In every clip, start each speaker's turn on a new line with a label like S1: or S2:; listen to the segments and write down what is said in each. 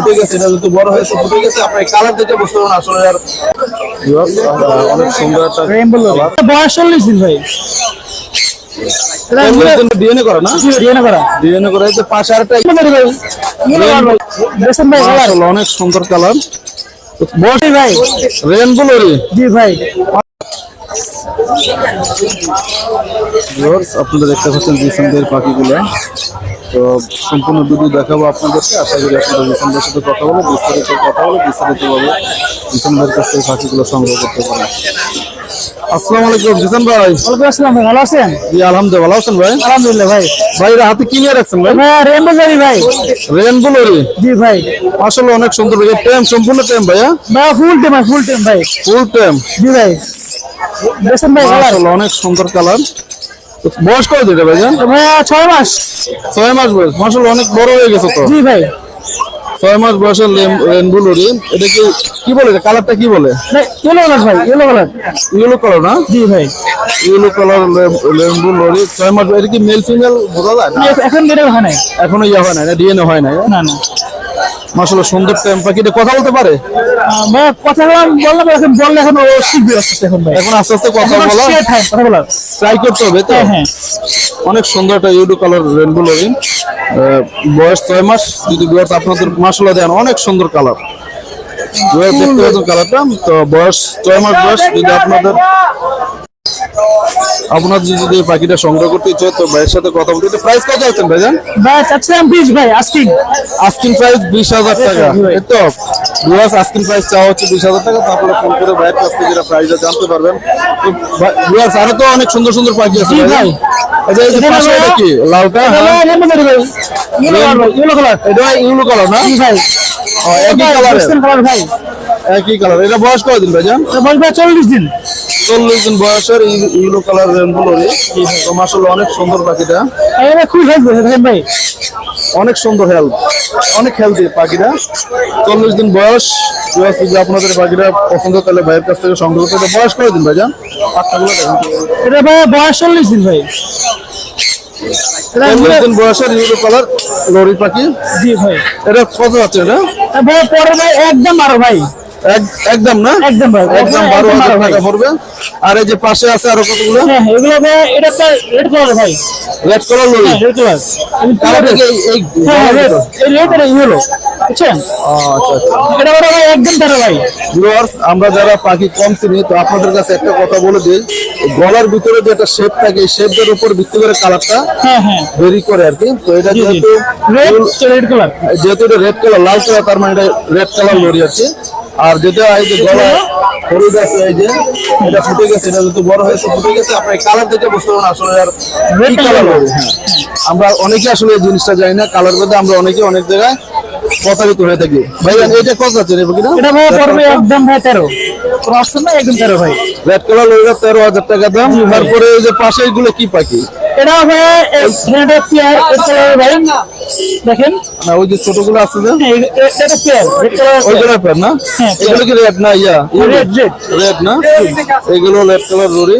S1: ফুটে গেছে এটা যদি বড় হয়েছে ফুটে গেছে আপনার কালার দেখে বুঝতে পারবেন আসলে আর অনেক সুন্দর একটা
S2: বয়স চল্লিশ দিন ভাই।
S1: ডিএনএ করে না?
S2: ডিএনএ করা।
S1: ডিএনএ করে পাশে আরেকটা অনেক সুন্দর কালার
S2: বসি ভাই।
S1: Rainbow lory.
S2: জি ভাই।
S1: আপনারা দেখতে পাচ্ছেন জিসানদের পাখিগুলো। তো সম্পূর্ণ ভিডিও দেখাবো আপনাদেরকে। আশা করি আপনারা জিসানদের সাথে কথা বলে বিস্তারিত কথা বলে বিস্তারিতভাবে জিসানদের কাছ থেকে পাখিগুলো সংগ্রহ করতে পারেন। আসসালামু আলাইকুম জিসান ভাই।
S2: ওয়ালাইকুম আসসালাম ভাই ভালো আছেন?
S1: জি আলহামদুলিল্লাহ ভালো আছেন ভাই?
S2: আলহামদুলিল্লাহ ভাই।
S1: ভাই হাতে কি নিয়ে রাখছেন ভাই?
S2: গাড়ি ভাই।
S1: রেনবো লরি
S2: জি ভাই।
S1: আসলে অনেক সুন্দর। ভাই সম্পূর্ণ
S2: ভাই ফুল ফুল টাইম ভাই
S1: ফুল টাইম
S2: জি ভাই। দেখছেন ভাই কালার?
S1: অনেক সুন্দর কালার। বয়স কত দিতে ভাইজান?
S2: ছয় মাস।
S1: ছয় মাস বয়স। অনেক বড় হয়ে গেছে তো।
S2: জি ভাই।
S1: ছয় মাস বয়সের রেনবো এটা কি কি বলে কালারটা কি বলে?
S2: ইয়েলো কালার ভাই ইয়েলো কালার
S1: ইয়েলো কালার না?
S2: জি ভাই।
S1: Yellow colour rainbow lorry. ছয় মাস এটা কি মেল ফিমেল বোঝা যায় না?
S2: এখন বেড়ে হয় নাই।
S1: এখনও ইয়ে হয় না এটা ডিএনএ হয় না
S2: না না।
S1: মাশাআল্লাহ সুন্দর টাইম পাখি কথা বলতে পারে?
S2: কথা বললাম বললাম এখন বললে এখন ও শিখবে এখন ভাই।
S1: এখন আস্তে আস্তে কথা বলা
S2: কথা বলার।
S1: ট্রাই করতে হবে তো?
S2: হ্যাঁ হ্যাঁ।
S1: অনেক সুন্দর একটা ইউডো কালার রেনবো লরি বয়স ছয় মাস যদি বিয়ার্স আপনাদের মাসাল্লাহ দেন অনেক সুন্দর কালার দেখতে পাচ্ছেন কালারটা তো বয়স ছয় মাস বয়স যদি আপনাদের আপনার যদি পাখিটা সংগ্রহ করতে ইচ্ছে তো ভাইয়ের সাথে কথা বলতে। প্রাইস কত আছেন ভাইজান?
S2: ভাই চাচ্ছিলাম বিশ ভাই আজকে
S1: আস্কিং প্রাইস বিশ হাজার টাকা। এই তো বিয়ার্স আস্কিং প্রাইস চাওয়া হচ্ছে বিশ হাজার টাকা তারপরে ফোন করে ভাইয়ের কাছ থেকে এটা প্রাইসটা জানতে পারবেন। তো বিয়ার্স আরও তো অনেক সুন্দর সুন্দর পাখি আছে ভাই। আচ্ছা এই যে পাশে এটা কি?
S2: ভাই। ইয়েলো কালার
S1: এটা ইউলো কালার না?
S2: জি ভাই।
S1: ও, একই
S2: কালার ভাই
S1: একই কালার এটা বয়স কত দিন
S2: ভাইজান বয়স ভাই চল্লিশ দিন।
S1: চল্লিশ দিন বয়সের ইউলো কালার রেনবো লরি তো অনেক সুন্দর পাখিটা।
S2: খুব হেল্প ভাই।
S1: অনেক সুন্দর হেলথ অনেক হেলদি পাখিটা। চল্লিশ দিন বয়স যদি আপনাদের পাখিটা পছন্দ তাহলে ভাইয়ের কাছ থেকে সংগ্রহ করতে বয়স কয়দিন ভাইজান? পাখনাগুলো দেখেন তো।
S2: এটা ভাই বয়স চল্লিশ দিন ভাই।
S1: চল্লিশ দিন বয়সের ইউলো কালার লরি পাখি।
S2: জি ভাই।
S1: এটা কত আছে এটা?
S2: ভাই পরে ভাই একদম বারো ভাই।
S1: একদম না?
S2: একদম
S1: একদম বারো হাজার টাকা পড়বে। আর এই যে পাশে আছে আরও কতগুলো?
S2: এগুলো এটা আপনার রেড কালার ভাই।
S1: Red colour lorry
S2: red colour
S1: কালারটা কি এই- এই গলার
S2: red,
S1: ভিতর?
S2: এই রেড এটা ইয়েলো বুঝছেন?
S1: ও,
S2: এটা বড় ভাই একদম তেরো ভাই।
S1: ভিউয়ার্স আমরা যারা পাখি কম চিনি তো আপনাদের কাছে একটা কথা বলে দিই। গলার ভিতরে যে একটা শেপ থাকে শেপের উপর ভিত্তি করে কালারটা
S2: হ্যাঁ হ্যাঁ।
S1: ভেরি করে আর কি। তো এটা যেহেতু
S2: রেড রেড কালার
S1: যেহেতু এটা রেড কালার লাল কালার তার মানে এটা রেড কালার লরি আছে আর যেটা এই যে গলা হলুদ আছে এই যে এটা ফুটে গেছে এটা যেহেতু বড় হয়েছে ফুটে গেছে আপনার কালার দেখে বুঝতে পারবেন আসলে আর কি কালার
S2: লরি।
S1: লরি হ্যাঁ আমরা অনেকে আসলে এই জিনিসটা জানি না কালার মধ্যে আমরা অনেকে অনেক জায়গায় প্রতারিত হয়ে থাকি। ভাইজান এটা কত আছে রে কিনা
S2: এটা ভাই পড়বে একদম ভাই তেরো। কোনো অপশন নাই একদম তেরো ভাই।
S1: রেড কালার তেরো হাজার টাকা দাম। তারপরে এই যে পাশে এগুলো কি পাখি?
S2: এটা ভাই এটা পেয়ার ভাই দেখেন।
S1: না ওই যে ছোটগুলো আছে যে?
S2: হ্যাঁ, এটা পেয়ার রেড কালার
S1: পেয়ার না?
S2: হ্যাঁ,
S1: এগুলো কি রেড না ইয়া?
S2: রেড রেড
S1: রেড না? এগুলো রেড কালার লরি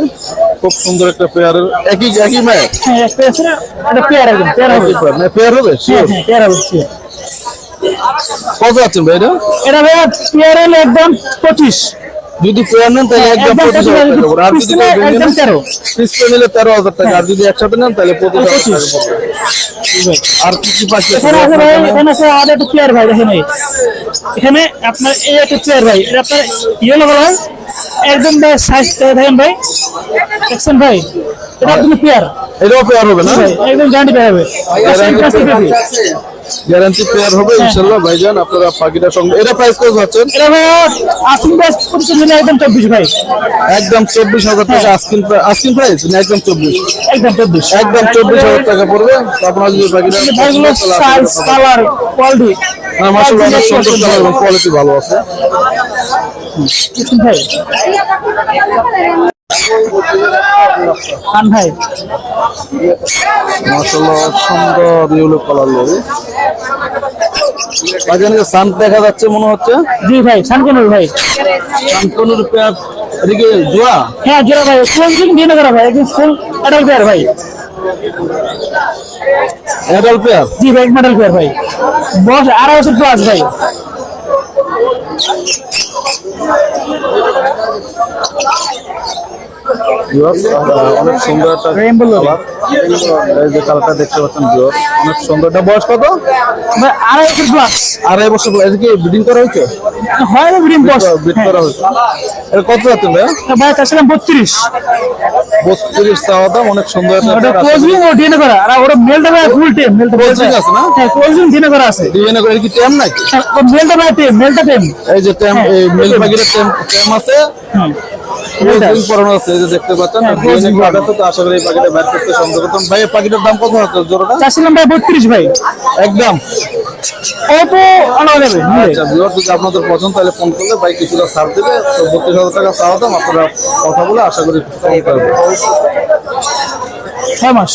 S1: খুব সুন্দর একটা পেয়ারের একই একই ম্যাচ
S2: হ্যাঁ একটা পেয়ার একদম পেয়ার হবে।
S1: পেয়ার হবে?
S2: হ্যাঁ
S1: শিওর
S2: হ্যাঁ পেয়ার হবে
S1: কত আছেন ভাই এটা
S2: এটা ভাই পেয়ার একদম পঁচিশ।
S1: যদি পেয়ার নেন তাহলে একদম
S2: একদম
S1: পঁচিশ হাজার টাকা। আর যদি
S2: নিলে একদম তেরো।
S1: পিস নিলে তেরো হাজার টাকা। আর যদি একসাথে নেন তাহলে পঁচিশ হাজার টাকা। আর কি কি পাখি
S2: এখানে আছে ভাই এখানে আছে আমাদের একটা প্লেয়ার ভাই দেখেন। এখানে আপনার এই একটা প্লেয়ার ভাই এটা আপনার ইয়েলো কালার একদম ভাই সাইজ দেখেন ভাই। দেখছেন ভাই? এটা একদম প্লেয়ার
S1: এটাও পেয়ার হবে না?
S2: একদম গ্যারান্টি পেয়ে যাবে কাছ।
S1: গ্যারান্টি পেয়ার হবে ইনশাল্লাহ ভাইজান আপনারা পাখিটার সঙ্গে এটা প্রাইস কত হচ্ছেন
S2: এটা ভাই আসিং প্রাইস পঁচিশ মিলে একদম চব্বিশ ভাই।
S1: একদম চব্বিশ হাজার টাকা আস্কিন আস্কিন প্রাইস না একদম চব্বিশ?
S2: একদম চব্বিশ।
S1: একদম চব্বিশ হাজার টাকা পড়বে তো আপনারা যদি পাখিটা
S2: ভাইগুলো সাইজ কালার কোয়ালিটি
S1: না মাসাল্লাহ অনেক সুন্দর কালার এবং কোয়ালিটি ভালো আছে।
S2: ভাই খান ভাই।
S1: মাসাল্লাহ সুন্দর ইউলো কালার লরি বাজারে সান দেখা যাচ্ছে মনে হচ্ছে?
S2: জি ভাই শানকনুর ভাই।
S1: সানকনুর পেয়ার এদিকে জোয়া
S2: হ্যাঁ জোড়া ভাই কোন দিন দিয়ে করা ভাই একদম ফুল অ্যাডাল্ট ভাই।
S1: অ্যাডাল্ট পেয়ার
S2: জি ভাই পেয়ার ভাই। আড়াই বছর প্লাস ভাই।
S1: অনেক সুন্দর একটা কালার এই যে কালারটা দেখতে পাচ্ছেন অনেক সুন্দর। এটা বয়স কত?
S2: আড়াই বছর প্লাস
S1: আড়াই বছর। এটা কি ব্রিডিং করা হয়েছে?
S2: হয় না ব্রিম বস
S1: ব্রিড করা হয়েছে। এটা কত যাচ্ছেন
S2: ভাই? চাচ্ছিলাম বত্রিশ।
S1: বত্রিশ চাওয়া দাম অনেক সুন্দর একটা
S2: কোচিং ও ডিএনএ করা। আর ওটা মেলটা ভাই ফুল টিম মেলটা
S1: Coaching আছে না?
S2: হ্যাঁ কোচিং ডিএনএ করা আছে।
S1: ডিএনএ করে এটা কি টেম নাকি?
S2: হ্যাঁ, মেলটা ভাই টিম মেলটা টিম
S1: এই যে টেম
S2: হ্যাঁ,
S1: এই মেল
S2: টেম।
S1: টেম টেম আছে।
S2: হুম
S1: পরানো আছে যে দেখতে পাচ্ছেন
S2: হ্যাঁ,
S1: ডিএনএ কার্ড আছে তো আশা করি এই পাখিটা করতে করতাম ভাই পাখিটার দাম কত হচ্ছে জোড়াটা?
S2: চাচ্ছিলাম ভাই বত্রিশ ভাই।
S1: একদম।
S2: অল্প আনা যাবে?
S1: আচ্ছা যদি আপনাদের পছন্দ তাহলে ফোন করলে ভাই কিছুটা ছাড় দেবে। তো বত্রিশ হাজার টাকা চাওয়া দাম আপনারা কথা বলে আশা করি কম
S2: ছয় মাস।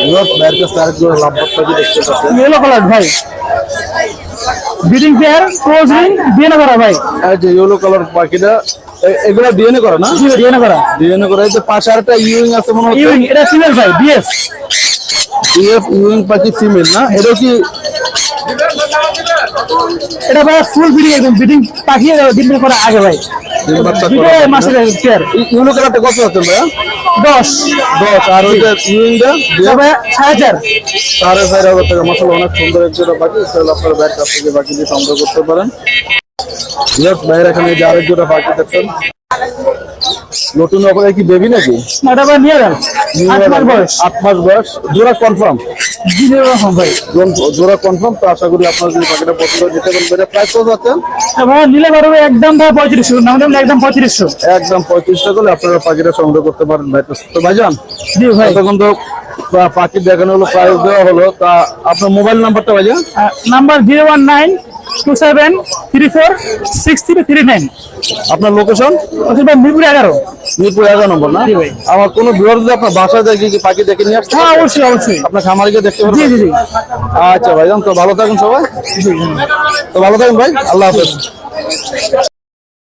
S1: ভিউয়ার ভাইয়ের কাছে আরেক জোড়া লাভ পাখি দেখতে পাচ্ছেন।
S2: ইয়েলো কালার ভাই। পেয়ার ডিএনএ করা ভাই।
S1: এই যে ইয়েলো কালার পাখিটা এগুলা ডিএনএ করে না?
S2: ডিএনএ করা।
S1: ডিএনএ করে এই যে পাশে আরেকটা ইউইং আছে মনে হচ্ছে।
S2: ইউইং এটা ফিমেল ভাই বিএফ
S1: ইএফ ইউইং পাখি ফিমেল না? এটা কি
S2: এটা ভাই ফুল ব্রিডিং একদম পাঠিয়ে ডিম করা আগে ভাই।
S1: কালারটা কত আছে ভাইয়া?
S2: দশ।
S1: দশ। আর ওইটা ইউইংটা
S2: সাড়ে চার।
S1: সাড়ে চার হাজার টাকা। মশলা অনেক সুন্দর এক জোড়া পাখি। সেগুলো আপনারা ব্যাগ থেকে পাখি দিয়ে সংগ্রহ করতে পারেন। ভাইয়ের এখানে যে আরেক দেখছেন। নতুন কি বেবি নাকি?
S2: এটা ভাই নিয়ে বয়স।
S1: আট মাস বয়স। জোড়া কনফার্ম
S2: ভাই।
S1: জোড়া কনফার্ম তো আশা করি আপনার যদি পাখিটা পছন্দ পারেন প্রাইস কত
S2: ভাই নিলে পারবে একদম ভাই পঁয়ত্রিশশো না হলে একদম পঁয়ত্রিশশো।
S1: একদম পঁয়ত্রিশ টাকা হলে আপনারা পাখিটা সংগ্রহ করতে পারেন ভাই তো- ভাইজান
S2: জি ভাই।
S1: তখন তো পাখি দেখানো হলো প্রাইস দেওয়া হলো তা আপনার মোবাইল নাম্বারটা ভাইজান
S2: number zero one nine two seven three four six three three nine
S1: আপনার লোকেশন
S2: ভাই মিরপুর এগারো।
S1: মিরপুর এগারো নম্বর না। আমার কোনো বিভাগ যদি আপনার বাসায় দেখে কি পাখি দেখে নিয়ে আসছে
S2: হ্যাঁ অবশ্যই অবশ্যই।
S1: আপনার খামারিকে দেখতে পারবেন?
S2: জি জি
S1: আচ্ছা ভাই তো ভালো থাকুন সবাই। তো ভালো থাকুন ভাই আল্লাহ হাফেজ।